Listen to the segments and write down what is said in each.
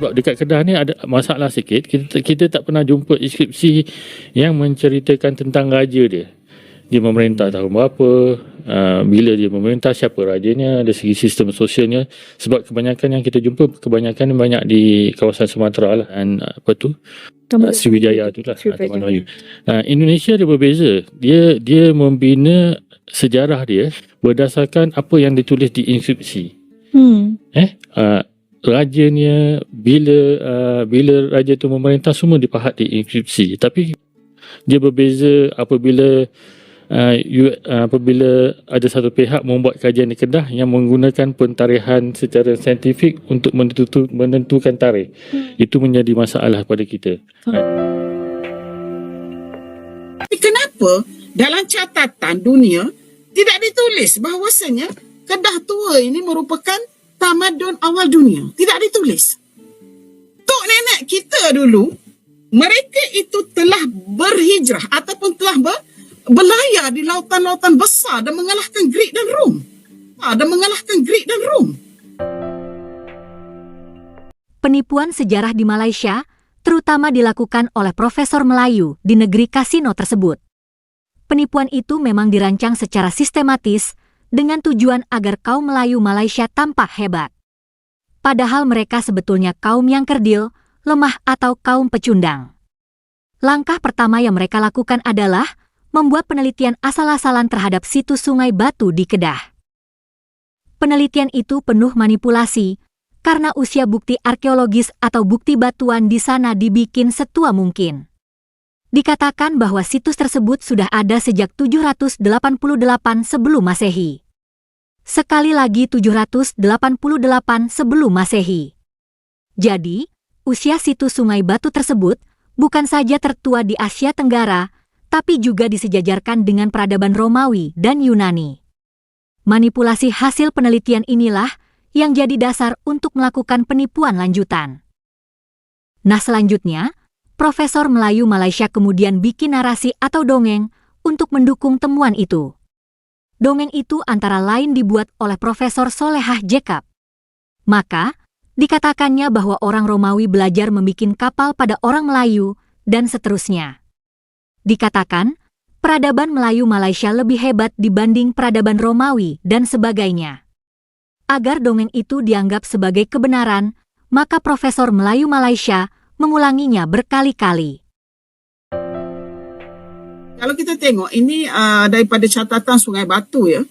Sebab dekat Kedah ni ada masalah sikit. Kita kita tak pernah jumpa inskripsi yang menceritakan tentang raja dia. Dia memerintah tahun berapa, uh, bila dia memerintah, siapa rajanya, dari segi sistem sosialnya. Sebab kebanyakan yang kita jumpa, kebanyakan banyak di kawasan Sumatera lah. Dan uh, apa tu, uh, Sriwijaya tu lah. Sriwijaya. Taman Melayu. Uh, Indonesia dia berbeza. Dia dia membina sejarah dia berdasarkan apa yang ditulis di inskripsi. Hmm. Eh, uh, rajanya bila uh, bila raja tu memerintah semua dipahat di inskripsi. Tapi dia berbeza apabila uh, you, uh, apabila ada satu pihak membuat kajian di Kedah yang menggunakan pentarihan secara saintifik untuk menentu, menentukan tarikh. Hmm. Itu menjadi masalah pada kita. Tapi kenapa dalam catatan dunia tidak ditulis bahawasanya Kedah Tua ini merupakan tamadun awal dunia? Tidak ditulis. Tok nenek kita dulu, mereka itu telah berhijrah ataupun telah ber, berlayar di lautan-lautan besar dan mengalahkan Greek dan Rom. Ha, dan mengalahkan Greek dan Rom. Penipuan sejarah di Malaysia terutama dilakukan oleh Profesor Melayu di negeri kasino tersebut. Penipuan itu memang dirancang secara sistematis dengan tujuan agar kaum Melayu Malaysia tampak hebat. Padahal mereka sebetulnya kaum yang kerdil, lemah atau kaum pecundang. Langkah pertama yang mereka lakukan adalah membuat penelitian asal-asalan terhadap situs Sungai Batu di Kedah. Penelitian itu penuh manipulasi karena usia bukti arkeologis atau bukti batuan di sana dibikin setua mungkin. Dikatakan bahwa situs tersebut sudah ada sejak 788 sebelum Masehi. Sekali lagi 788 sebelum Masehi. Jadi, usia situs Sungai Batu tersebut bukan saja tertua di Asia Tenggara, tapi juga disejajarkan dengan peradaban Romawi dan Yunani. Manipulasi hasil penelitian inilah yang jadi dasar untuk melakukan penipuan lanjutan. Nah selanjutnya, Profesor Melayu Malaysia kemudian bikin narasi atau dongeng untuk mendukung temuan itu. Dongeng itu antara lain dibuat oleh Profesor Solehah Jekab. Maka, dikatakannya bahwa orang Romawi belajar membuat kapal pada orang Melayu, dan seterusnya. Dikatakan, peradaban Melayu Malaysia lebih hebat dibanding peradaban Romawi dan sebagainya. Agar dongeng itu dianggap sebagai kebenaran, maka Profesor Melayu Malaysia mengulanginya berkali-kali. Kalau kita tengok ini uh, daripada catatan Sungai Batu ya.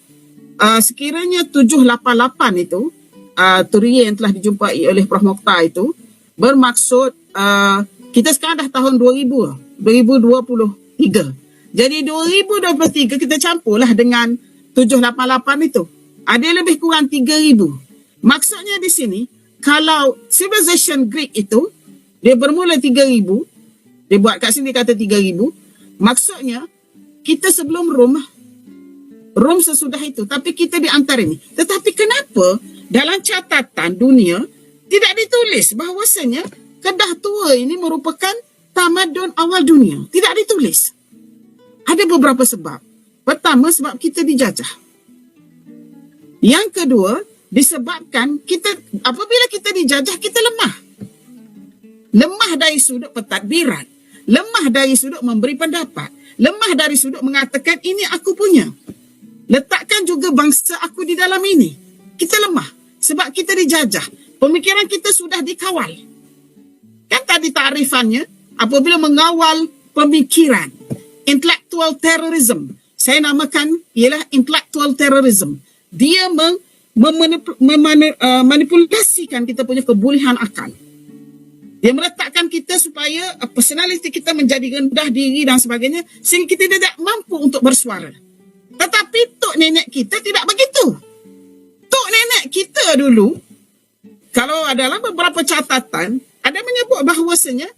Uh, sekiranya 788 itu uh, teori yang telah dijumpai oleh Prof Mokhtar itu bermaksud uh, kita sekarang dah tahun 2000 2023. Jadi 2023 kita campurlah dengan 788 itu. Ada lebih kurang 3000. Maksudnya di sini kalau civilization Greek itu dia bermula 3000 dia buat kat sini kata 3000 maksudnya kita sebelum Rom Rom sesudah itu tapi kita di antara ini. Tetapi kenapa dalam catatan dunia tidak ditulis bahawasanya Kedah Tua ini merupakan tamadun awal dunia? Tidak ditulis. Ada beberapa sebab. Pertama sebab kita dijajah. Yang kedua disebabkan kita apabila kita dijajah kita lemah lemah dari sudut pentadbiran, lemah dari sudut memberi pendapat, lemah dari sudut mengatakan ini aku punya. Letakkan juga bangsa aku di dalam ini. Kita lemah sebab kita dijajah. Pemikiran kita sudah dikawal. Kan tadi tarifannya apabila mengawal pemikiran intellectual terrorism. Saya namakan ialah intellectual terrorism. Dia meng, memanipulasikan kita punya kebolehan akal. Dia meletakkan kita supaya uh, personality kita menjadi rendah diri dan sebagainya sehingga kita tidak mampu untuk bersuara. Tetapi tok nenek kita tidak begitu. Tok nenek kita dulu kalau adalah beberapa catatan ada menyebut bahawasanya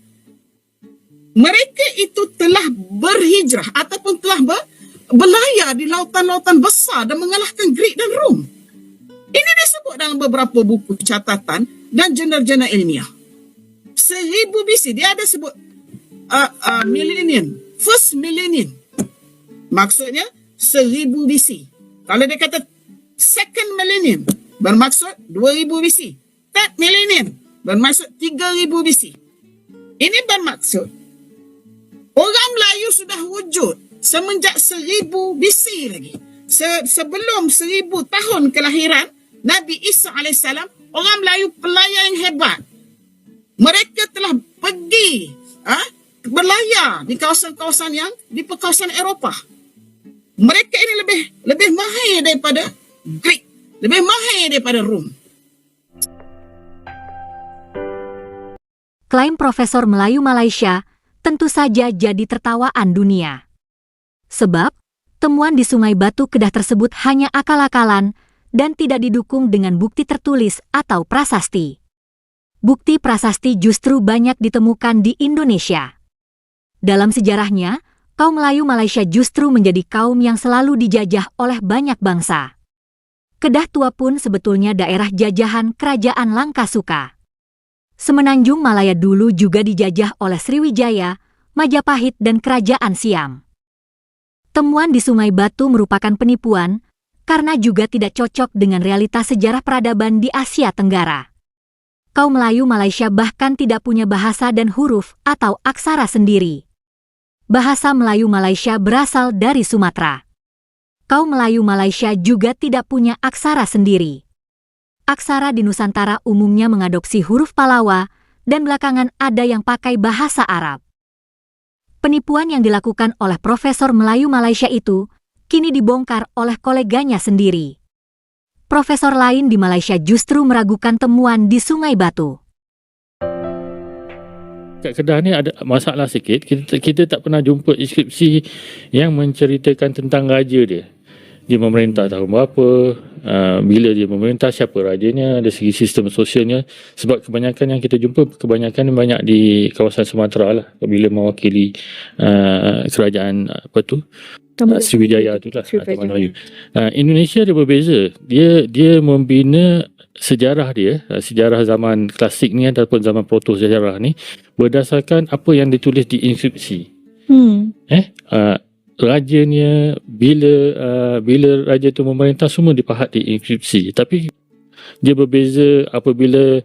mereka itu telah berhijrah ataupun telah ber, berlayar di lautan-lautan besar dan mengalahkan Greek dan Rom. Ini disebut dalam beberapa buku catatan dan jurnal-jurnal ilmiah seribu BC dia ada sebut uh, uh, millennium first millennium maksudnya seribu BC kalau dia kata second millennium bermaksud dua ribu BC third millennium bermaksud 3000 BC. Ini bermaksud orang Melayu sudah wujud semenjak 1000 BC lagi. Se- sebelum 1000 tahun kelahiran Nabi Isa AS, orang Melayu pelayan yang hebat. Mereka telah pergi ha, berlayar di kawasan-kawasan yang di kawasan Eropah. Mereka ini lebih lebih mahir daripada Greek, lebih mahir daripada Rom. Klaim Profesor Melayu Malaysia tentu saja jadi tertawaan dunia. Sebab, temuan di Sungai Batu Kedah tersebut hanya akal-akalan dan tidak didukung dengan bukti tertulis atau prasasti. Bukti prasasti justru banyak ditemukan di Indonesia. Dalam sejarahnya, kaum Melayu Malaysia justru menjadi kaum yang selalu dijajah oleh banyak bangsa. Kedah Tua pun sebetulnya daerah jajahan Kerajaan Langkasuka. Semenanjung Malaya dulu juga dijajah oleh Sriwijaya, Majapahit, dan Kerajaan Siam. Temuan di Sungai Batu merupakan penipuan karena juga tidak cocok dengan realitas sejarah peradaban di Asia Tenggara. Kaum Melayu Malaysia bahkan tidak punya bahasa dan huruf atau aksara sendiri. Bahasa Melayu Malaysia berasal dari Sumatera. Kaum Melayu Malaysia juga tidak punya aksara sendiri. Aksara di Nusantara umumnya mengadopsi huruf Palawa dan belakangan ada yang pakai bahasa Arab. Penipuan yang dilakukan oleh Profesor Melayu Malaysia itu kini dibongkar oleh koleganya sendiri. Profesor lain di Malaysia justru meragukan temuan di Sungai Batu. kat Kedah ni ada masalah sikit. Kita kita tak pernah jumpa inskripsi yang menceritakan tentang raja dia. Dia memerintah tahun berapa, uh, bila dia memerintah, siapa rajanya, dari segi sistem sosialnya. Sebab kebanyakan yang kita jumpa, kebanyakan banyak di kawasan Sumatera lah. Bila mewakili uh, kerajaan apa tu, uh, Sriwijaya tu lah. Taman Melayu. Uh, Indonesia dia berbeza. Dia dia membina sejarah dia, sejarah zaman klasik ni ataupun zaman proto sejarah ni berdasarkan apa yang ditulis di inskripsi. Hmm. Eh, uh, rajanya bila uh, bila raja tu memerintah semua dipahat di inskripsi. Tapi dia berbeza apabila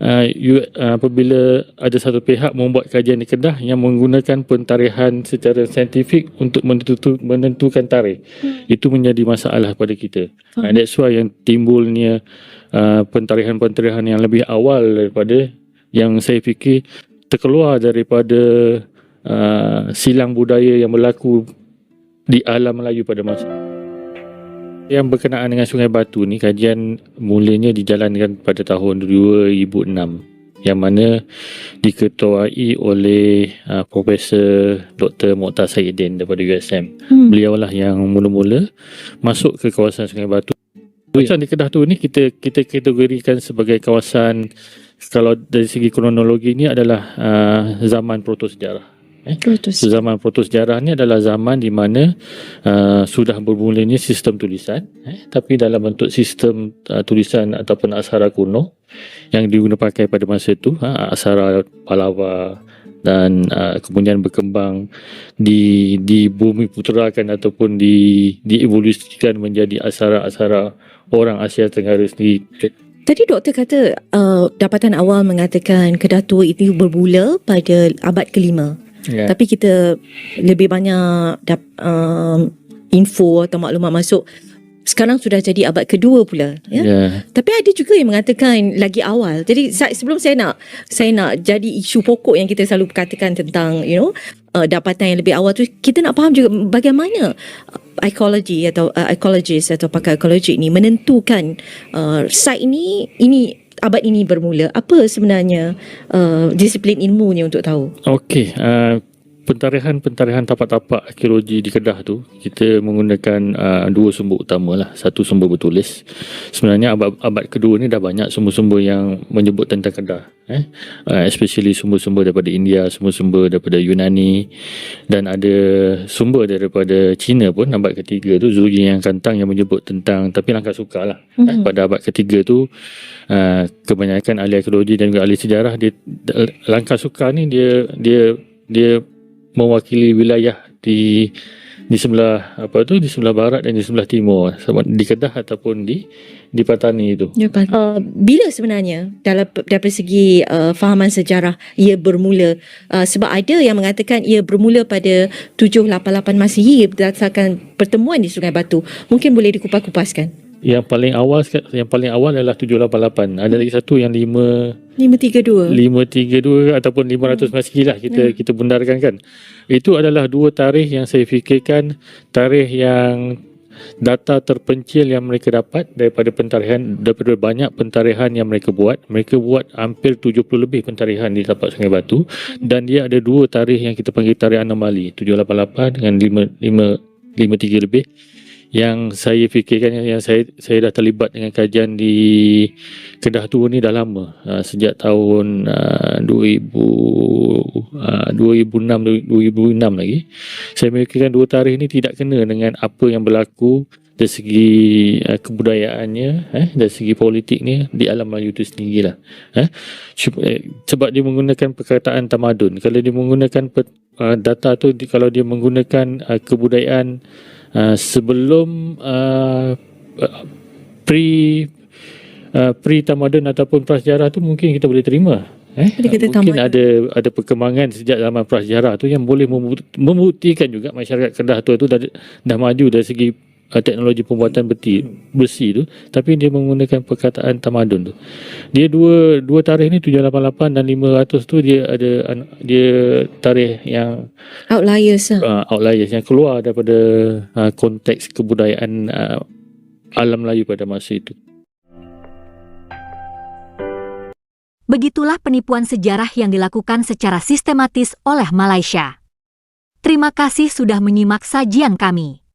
uh, you, uh, apabila ada satu pihak membuat kajian di Kedah yang menggunakan pentarihan secara saintifik untuk menentu, menentukan tarikh. Hmm. Itu menjadi masalah pada kita. Faham. And that's why yang timbulnya uh, pentarihan-pentarihan yang lebih awal daripada yang saya fikir terkeluar daripada uh, silang budaya yang berlaku di alam Melayu pada masa yang berkenaan dengan Sungai Batu ni kajian mulanya dijalankan pada tahun 2006 yang mana diketuai oleh uh, Profesor Dr. Mokhtar Saidin daripada USM. Hmm. Beliau lah yang mula-mula masuk ke kawasan Sungai Batu. Kawasan di Kedah tu ni kita kita kategorikan sebagai kawasan kalau dari segi kronologi ni adalah uh, zaman proto Terus. So, zaman proto sejarah ni adalah zaman di mana uh, sudah bermulanya sistem tulisan eh, tapi dalam bentuk sistem uh, tulisan ataupun aksara kuno yang digunakan pakai pada masa itu ha, aksara Palawa dan uh, kemudian berkembang di di bumi puterakan ataupun di dievolusikan menjadi aksara-aksara orang Asia Tenggara sendiri Tadi doktor kata uh, dapatan awal mengatakan Kedah Tua itu bermula pada abad kelima. Ya. Tapi kita lebih banyak dap, um, info atau maklumat masuk sekarang sudah jadi abad kedua pula ya. ya. Tapi ada juga yang mengatakan lagi awal. Jadi sebelum saya nak saya nak jadi isu pokok yang kita selalu katakan tentang you know uh, dapatan yang lebih awal tu kita nak faham juga bagaimana ecology atau uh, ecologist atau pakar ekologi ini menentukan uh, site ini ini abad ini bermula. Apa sebenarnya uh, disiplin ilmunya untuk tahu? Okey, uh, pentarihan-pentarihan tapak-tapak arkeologi di Kedah tu kita menggunakan uh, dua sumber utama lah. Satu sumber bertulis. Sebenarnya abad, abad kedua ni dah banyak sumber-sumber yang menyebut tentang Kedah. Eh? Uh, especially sumber-sumber daripada India, sumber-sumber daripada Yunani dan ada sumber daripada China pun abad ketiga tu Zhuyi yang Kantang yang menyebut tentang tapi langkah suka lah. Eh, Mhm. pada abad ketiga tu uh, kebanyakan ahli arkeologi dan juga ahli sejarah dia langkah suka ni dia dia dia mewakili wilayah di di sebelah apa tu di sebelah barat dan di sebelah timur sama di Kedah ataupun di di Patani itu. Ya. Uh, bila sebenarnya dalam daripada segi uh, fahaman sejarah ia bermula uh, sebab ada yang mengatakan ia bermula pada 788 Masihi berdasarkan pertemuan di Sungai Batu. Mungkin boleh dikupas-kupaskan. Yang paling awal yang paling awal adalah 788. Ada lagi satu yang 5 532. 532 ataupun 500 Masihi lah kita kita benarkan kan. Itu adalah dua tarikh yang saya fikirkan. Tarikh yang data terpencil yang mereka dapat daripada pentarihan daripada banyak pentarihan yang mereka buat. Mereka buat hampir 70 lebih pentarihan di tapak Sungai Batu. Dan dia ada dua tarikh yang kita panggil tarikh anomali. 788 dengan 5 5 53 lebih yang saya fikirkan yang, saya saya dah terlibat dengan kajian di Kedah tu ni dah lama. Uh, sejak tahun uh, 2000 uh, 2006 2006 lagi. Saya memikirkan dua tarikh ni tidak kena dengan apa yang berlaku dari segi uh, kebudayaannya eh dari segi politiknya di alam Melayu itu sendirilah. Eh sebab dia menggunakan perkataan tamadun. Kalau dia menggunakan pet, uh, data tu kalau dia menggunakan uh, kebudayaan uh, sebelum uh, pre uh, pre tamadun ataupun prasejarah tu mungkin kita boleh terima eh kata mungkin tamadun. ada ada perkembangan sejak zaman prasejarah tu yang boleh membuk- membuktikan juga masyarakat Kedah tu tu dah dah maju dari segi teknologi pembuatan beti besi tu tapi dia menggunakan perkataan tamadun tu dia dua dua tarikh ni 788 dan 500 tu dia ada dia tarikh yang Outliers lah. uh, outliers yang keluar daripada uh, konteks kebudayaan uh, alam Melayu pada masa itu Begitulah penipuan sejarah yang dilakukan secara sistematis oleh Malaysia. Terima kasih sudah menyimak sajian kami.